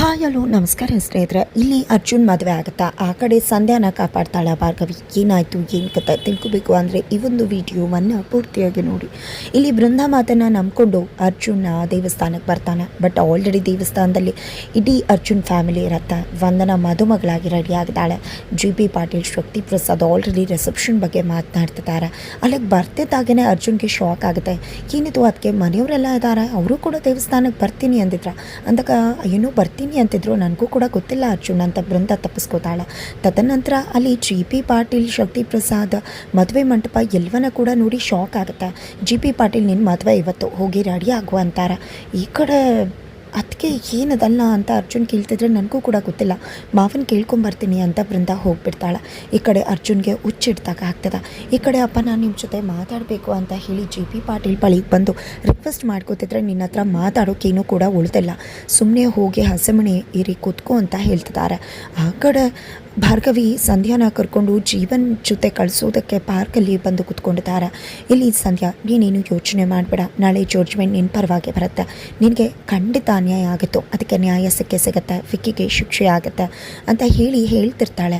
Hi, hello, ನಮಸ್ಕಾರ ಸ್ನೇಹಿತರೆ. ಇಲ್ಲಿ ಅರ್ಜುನ್ ಮದುವೆ ಆಗುತ್ತಾ? ಆ ಕಡೆ ಸಂಧ್ಯಾನ ಕಾಪಾಡ್ತಾಳೆ ಭಾರ್ಗವಿ. ಏನಾಯಿತು, ಏನು ಕತೆ? ತಿಳ್ಕೊಬೇಕು ಅಂದರೆ ಈ ಒಂದು ವಿಡಿಯೋವನ್ನು ಪೂರ್ತಿಯಾಗಿ ನೋಡಿ. ಇಲ್ಲಿ ಬೃಂದಾ ಮಾತನ್ನು ನಂಬಿಕೊಂಡು ಅರ್ಜುನ ದೇವಸ್ಥಾನಕ್ಕೆ ಬರ್ತಾನೆ. ಬಟ್ ಆಲ್ರೆಡಿ ದೇವಸ್ಥಾನದಲ್ಲಿ ಇಡೀ ಅರ್ಜುನ್ ಫ್ಯಾಮಿಲಿ ಇರುತ್ತೆ. ವಂದನ ಮದುಮಗಳಾಗಿ ರೆಡಿ ಆಗಿದ್ದಾಳೆ. G P Patil, Shakti Prasad already reception ಬಗ್ಗೆ ಮಾತನಾಡ್ತಿದ್ದಾರೆ ಅಲ್ಲಿಗೆ ಬರ್ತಿದ್ದಾಗೇ ಅರ್ಜುನ್ಗೆ ಶಾಕ್ ಆಗುತ್ತೆ. ಏನಿದು ಅದಕ್ಕೆ ಮನೆಯವರೆಲ್ಲ ಇದ್ದಾರೆ ಅವರು ಕೂಡ ದೇವಸ್ಥಾನಕ್ಕೆ ಬರ್ತೀನಿ ಅಂದಿದ್ರ. ಅಂದಾಗ ಏನೋ ಬರ್ತೀನಿ ಅಂತಿದ್ರು. ನನಗೂ ಕೂಡ ಗೊತ್ತಿಲ್ಲ ಅರ್ಜುನ್ ಅಂತ ಬೃಂದ ತಪ್ಪಿಸ್ಕೋತಾಳೆ. ತದನಂತರ ಅಲ್ಲಿ ಜಿ ಪಿ ಪಾಟೀಲ್, ಶಕ್ತಿ ಪ್ರಸಾದ್, ಮದುವೆ ಮಂಟಪ ಎಲ್ಲವನ್ನ ಕೂಡ ನೋಡಿ ಶಾಕ್ ಆಗುತ್ತೆ. ಜಿ ಪಿ ಪಾಟೀಲ್ ನಿನ್ನ ಮದುವೆ ಇವತ್ತು, ಹೋಗಿ ರೆಡಿ ಆಗುವ ಅಂತಾರೆ. ಈ ಕಡೆ ಅದಕ್ಕೆ ಏನದಲ್ಲ ಅಂತ ಅರ್ಜುನ್ ಕೇಳ್ತಿದ್ರೆ ನನಗೂ ಕೂಡ ಗೊತ್ತಿಲ್ಲ. ಮಾವನ್ ಕೇಳ್ಕೊಂಬರ್ತೀನಿ ಅಂತ ಬೃಂದ ಹೋಗ್ಬಿಡ್ತಾಳೆ. ಈ ಕಡೆ ಅರ್ಜುನ್ಗೆ ಹುಚ್ಚಿಡ್ದಾಗ ಆಗ್ತದ. ಈ ಕಡೆ ಅಪ್ಪ ನಾನು ನಿಮ್ಮ ಜೊತೆ ಮಾತಾಡಬೇಕು ಅಂತ ಹೇಳಿ ಜಿ ಪಿ ಪಾಟೀಲ್ ಬಳಿಗೆ ಬಂದು ರಿಕ್ವೆಸ್ಟ್ ಮಾಡ್ಕೋತಿದ್ರೆ ನಿನ್ನ ಹತ್ರ ಮಾತಾಡೋಕ್ಕೇನೂ ಕೂಡ ಉಳಿದಿಲ್ಲ. ಸುಮ್ಮನೆ ಹೋಗಿ ಹಸೆಮಣೆ ಇರಿ ಕೂತ್ಕೋ ಅಂತ ಹೇಳ್ತಿದ್ದಾರೆ ಆ ಕಡೆ ಭಾರ್ಗವಿ ಸಂಧ್ಯಾನ ಕರ್ಕೊಂಡು ಜೀವನ್ ಜೊತೆ ಕಳಿಸೋದಕ್ಕೆ ಪಾರ್ಕಲ್ಲಿ ಬಂದು ಕೂತ್ಕೊಂಡಿದ್ದಾರೆ. ಇಲ್ಲಿ ಸಂಧ್ಯಾ, ನೀನೇನು ಯೋಚನೆ ಮಾಡಬೇಡ. ನಾಳೆ ಜಡ್ಜ್ಮೆಂಟ್ ನಿನ್ನ ಪರವಾಗಿ ಬರುತ್ತೆ. ನಿನಗೆ ಖಂಡಿತ ಅನ್ಯಾಯ ಆಗುತ್ತೋ. ಅದಕ್ಕೆ ನ್ಯಾಯ ಸಿಕ್ಕೇ ಸಿಗುತ್ತೆ. ವಿಕ್ಕಿಗೆ ಶಿಕ್ಷೆ ಆಗುತ್ತೆ ಅಂತ ಹೇಳಿ ಹೇಳ್ತಿರ್ತಾಳೆ.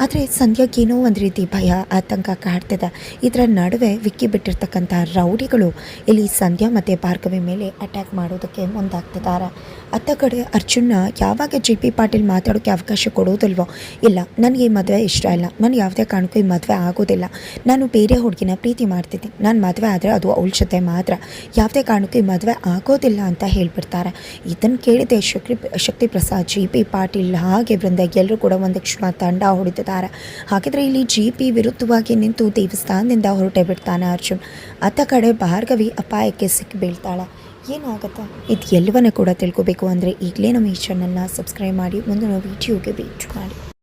ಆದರೆ ಸಂಧ್ಯಾಗೆ ಏನೋ ಒಂದು ರೀತಿ ಭಯ, ಆತಂಕ ಕಾಡ್ತಿದೆ. ಇದರ ನಡುವೆ ವಿಕ್ಕಿ ಬಿಟ್ಟಿರ್ತಕ್ಕಂಥ ರೌಡಿಗಳು ಇಲ್ಲಿ ಸಂಧ್ಯಾ ಮತ್ತು ಭಾರ್ಗವಿ ಮೇಲೆ ಅಟ್ಯಾಕ್ ಮಾಡೋದಕ್ಕೆ ಮುಂದಾಗ್ತಿದ್ದಾರೆ. ಅತ್ತ ಕಡೆ ಅರ್ಜುನ್ನ ಯಾವಾಗ ಜಿ ಪಿ ಪಾಟೀಲ್ ಮಾತಾಡೋಕ್ಕೆ ಅವಕಾಶ ಕೊಡೋದಿಲ್ವೋ, ಇಲ್ಲ ನನಗೆ ಈ ಮದುವೆ ಇಷ್ಟ ಇಲ್ಲ. ನಾನು ಯಾವುದೇ ಕಾರಣಕ್ಕೂ ಈ ಮದುವೆ ಆಗೋದಿಲ್ಲ. ನಾನು ಬೇರೆ ಹುಡುಗಿನ ಪ್ರೀತಿ ಮಾಡ್ತಿದ್ದೆ ನಾನು ಮದುವೆ ಆದರೆ ಅದು ಅವಳ ಜೊತೆ ಮಾತ್ರ. ಯಾವುದೇ ಕಾರಣಕ್ಕೂ ಈ ಮದುವೆ ಆಗೋದಿಲ್ಲ ಅಂತ ಹೇಳ್ಬಿಡ್ತಾರೆ. ಇದನ್ನು ಕೇಳಿದೆ ಶಕ್ತಿ ಶಕ್ತಿ ಪ್ರಸಾದ್ ಜಿ ಪಿ ಪಾಟೀಲ್, ಹಾಗೆ ಬೃಂದ ಎಲ್ಲರೂ ಕೂಡ ಒಂದು ಕ್ಷಣ ತಂಡ ಹೊಡೆದಿದ್ದಾರೆ. ಹಾಗಿದ್ರೆ ಇಲ್ಲಿ ಜಿ ಪಿ ವಿರುದ್ಧವಾಗಿ ನಿಂತು ದೇವಸ್ಥಾನದಿಂದ ಹೊರಟೆ ಬಿಡ್ತಾನೆ ಅರ್ಜುನ್. ಅತ್ತ ಕಡೆ ಭಾರ್ಗವಿ ಅಪಾಯಕ್ಕೆ ಸಿಕ್ಕಿ ಬೀಳ್ತಾಳೆ. ಏನಾಗುತ್ತೆ ಇದು ಎಲ್ಲವನ್ನೂ ಕೂಡ ತಿಳ್ಕೋಬೇಕು ಅಂದರೆ ಈಗಲೇ ನಮ್ಮ ಈ ಚಾನಲ್ನ ಸಬ್ಸ್ಕ್ರೈಬ್ ಮಾಡಿ, ಮುಂದಿನ ವೀಡಿಯೋಗೆ ವೇಟ್ ಮಾಡಿ.